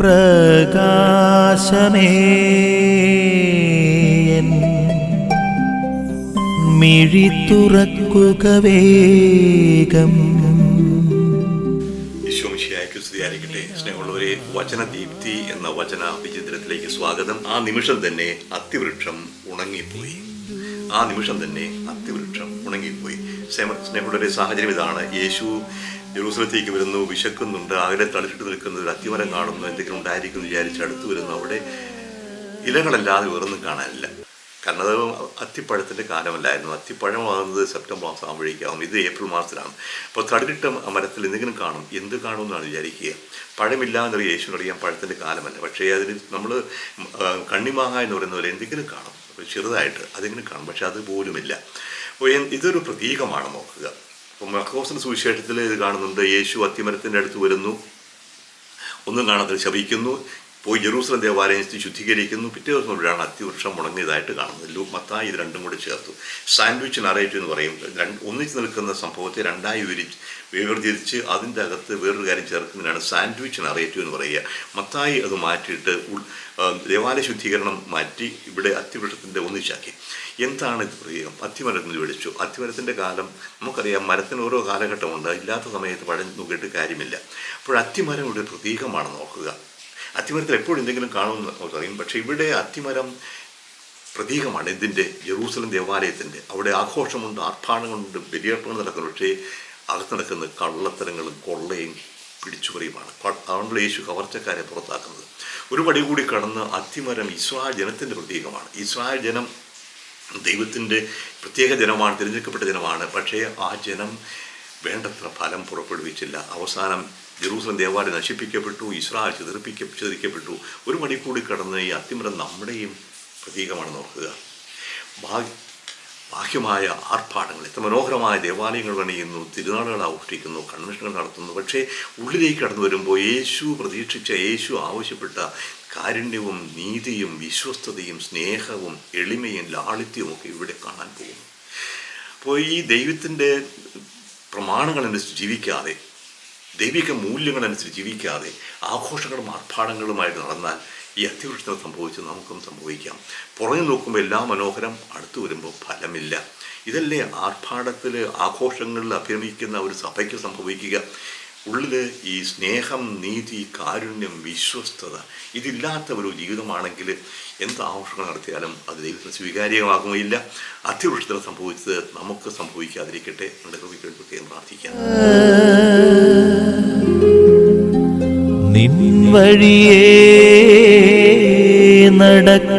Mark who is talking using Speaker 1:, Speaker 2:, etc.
Speaker 1: പ്രകാശമേ. മിഴി തുറക്കുക വേഗം.
Speaker 2: സ്തുതിയായിരിക്കട്ടെ. സ്നേഹമുള്ളവരെ വചനദീപ്തി എന്ന വചന വിചിത്രത്തിലേക്ക് സ്വാഗതം. ആ നിമിഷം തന്നെ അത്തിവൃക്ഷം ഉണങ്ങിപ്പോയി. ആ നിമിഷം തന്നെ അത്തിവൃക്ഷം ഉണങ്ങിപ്പോയി. സ്നേഹ- സ്നേഹമുള്ളവരെ സാഹചര്യം ഇതാണ്. യേശു ജെറൂസലത്തേക്ക് വരുന്നു വിശക്കുന്നുണ്ട് അകലെ തളിച്ചിട്ട് നിൽക്കുന്ന ഒരു അത്തിമരം കാണുന്നു എന്തെങ്കിലും ഉണ്ടായിരിക്കും വിചാരിച്ച് അടുത്ത് വരുന്നു. അവിടെ ഇലകളല്ലാതെ വേറൊന്നും കാണാനില്ല. കാരണം അത് അത്തിപ്പഴത്തിന്റെ കാലമല്ലായിരുന്നു. അത്തിപ്പഴമാകുന്നത് സെപ്റ്റംബർ മാസം ആകുമ്പോഴേക്കാവും ഇത് ഏപ്രിൽ മാസത്തിലാണ്. അപ്പോൾ തടിരിട്ട മരത്തിൽ എന്തെങ്കിലും കാണും. എന്ത് കാണും എന്നാണ് വിചാരിക്കുക. പഴമില്ലാന്നൊരു യേശുവിനറിയാം പഴത്തിന്റെ കാലമല്ല. പക്ഷേ അതിന് നമ്മൾ കണ്ണിമാങ്ങ എന്ന് പറയുന്ന പോലെ എന്തെങ്കിലും കാണും. ചെറുതായിട്ട് അതെങ്കിലും കാണും. പക്ഷെ അത് പോലുമില്ല. അപ്പോൾ ഇതൊരു പ്രതീകമാണ് നോക്കുക. അപ്പോൾ മർക്കോസിന്റെ സുവിശേഷത്തിൽ ഇത് കാണുന്നുണ്ട്. യേശു അത്തിമരത്തിന്റെ അടുത്ത് വരുന്നു. ഒന്നും കാണാതെ ശപിക്കുന്നു പോയി ജെറൂസലം ദേവാലയം ശുദ്ധീകരിക്കുന്നു. പിറ്റേ ദിവസം മുഴുവനാണ് അത്തിവൃക്ഷം മുടങ്ങിയതായിട്ട് കാണുന്നത്. ലൂ മത്തായി ഇത് രണ്ടും കൂടി ചേർത്തു. സാൻഡ്വിച്ച് നറേറ്റീവ് എന്ന് പറയും. രണ്ട് ഒന്നിച്ച് നിൽക്കുന്ന സംഭവത്തെ രണ്ടായി വിരിച്ച് വേർതിരിച്ച് അതിന്റെ അകത്ത് വേറൊരു കാര്യം ചേർക്കുന്നതിനാണ് സാൻഡ്വിച്ച് നറേറ്റീവ് എന്ന് പറയുക. മത്തായി അത് മാറ്റിയിട്ട് ദേവാലയ ശുദ്ധീകരണം മാറ്റി ഇവിടെ അത്തിവൃക്ഷത്തിന്റെ ഒന്നിച്ചാക്കി. എന്താണ് ഇത് പ്രതീകം? അത്തിമരത്തിന് വിളിച്ചു. അത്തിമരത്തിന്റെ കാലം നമുക്കറിയാം മരത്തിന് ഓരോ കാലഘട്ടമുണ്ട്. ഇല്ലാത്ത സമയത്ത് പഴം നോക്കിയിട്ട് കാര്യമില്ല. അപ്പോൾ അത്തിമരം ഇവിടെ പ്രതീകമാണ് നോക്കുക അത്തിമരത്തിൽ എപ്പോഴും എന്തെങ്കിലും കാണുമെന്ന് നമുക്കറിയും പക്ഷേ ഇവിടെ അത്തിമരം പ്രതീകമാണ്. ഇതിന്റെ ജെറൂസലം ദേവാലയത്തിന്റെ അവിടെ ആഘോഷമുണ്ട് ആർഭാടങ്ങളുണ്ട് ബലിയർപ്പങ്ങൾ നടക്കുന്നു. പക്ഷേ അകത്ത് നടക്കുന്ന കള്ളത്തരങ്ങളും കൊള്ളയും പിടിച്ചുപറിയുമാണ്. അതുകൊണ്ടുള്ള യേശു കവർച്ചക്കാരെ പുറത്താക്കുന്നത്. ഒരു പടി കൂടി കടന്ന് അത്തിമരം ഇസ്രായേൽ ജനത്തിന്റെ പ്രതീകമാണ്. ഇസ്രായേൽ ജനം ദൈവത്തിന്റെ പ്രത്യേക ജനമാണ് തിരഞ്ഞെടുക്കപ്പെട്ട ജനമാണ്. പക്ഷേ ആ ജനം വേണ്ടത്ര ഫലം പുറപ്പെടുവിച്ചില്ല. അവസാനം ജെറൂസലം ദേവാലയം നശിപ്പിക്കപ്പെട്ടു ഇസ്രായേൽ ചിതറിപ്പിക്ക ചിതറിക്കപ്പെട്ടു. ഒരു മണിക്കൂടി കൂടി കടന്ന് ഈ അത്തിമരം നമ്മുടെയും പ്രതീകമാണ് നോക്കുക ബാഹ്യമായ ആർഭാടങ്ങൾ എത്ര മനോഹരമായ ദേവാലയങ്ങൾ പണിയുന്നു തിരുനാളുകൾ ആഘോഷിക്കുന്നു കൺവെൻഷനുകൾ നടത്തുന്നു. പക്ഷേ ഉള്ളിലേക്ക് കടന്നു വരുമ്പോൾ യേശു പ്രതീക്ഷിച്ച യേശു ആവശ്യപ്പെട്ട കാരുണ്യവും നീതിയും വിശ്വസ്തതയും സ്നേഹവും എളിമയും ലാളിത്യവും ഒക്കെ ഇവിടെ കാണാൻ പോകുന്നു. അപ്പോൾ ഈ ദൈവത്തിന്റെ പ്രമാണങ്ങളനുസരിച്ച് ജീവിക്കാതെ ദൈവിക മൂല്യങ്ങളനുസരിച്ച് ജീവിക്കാതെ ആഘോഷങ്ങളും ആർഭാടങ്ങളുമായിട്ട് നടന്നാൽ ഈ അത്യവൃഷ്ടം സംഭവിച്ച് നമുക്കും സംഭവിക്കാം. പുറഞ്ഞു നോക്കുമ്പോൾ എല്ലാ മനോഹരം അടുത്തു വരുമ്പോൾ ഫലമില്ല. ഇതല്ലേ ആർഭാടത്തിൽ ആഘോഷങ്ങളിൽ അഭിരമിക്കുന്ന ഒരു സഭയ്ക്ക് സംഭവിക്കുക. ഉള്ളിൽ ഈ സ്നേഹം നീതി കാരുണ്യം വിശ്വസ്തത ഇതില്ലാത്ത ഒരു ജീവിതമാണെങ്കിൽ എന്ത് ആഘോഷങ്ങൾ നടത്തിയാലും അത് ദൈവത്തിന് സ്വീകാര്യമാകുകയില്ല. അത്യവൃഷ്ടം സംഭവിച്ചത് നമുക്ക് സംഭവിക്കാതിരിക്കട്ടെ. നമ്മുടെ പ്രത്യേകം പ്രാർത്ഥിക്കാം.
Speaker 1: നിൻ വഴിയേ നടക്ക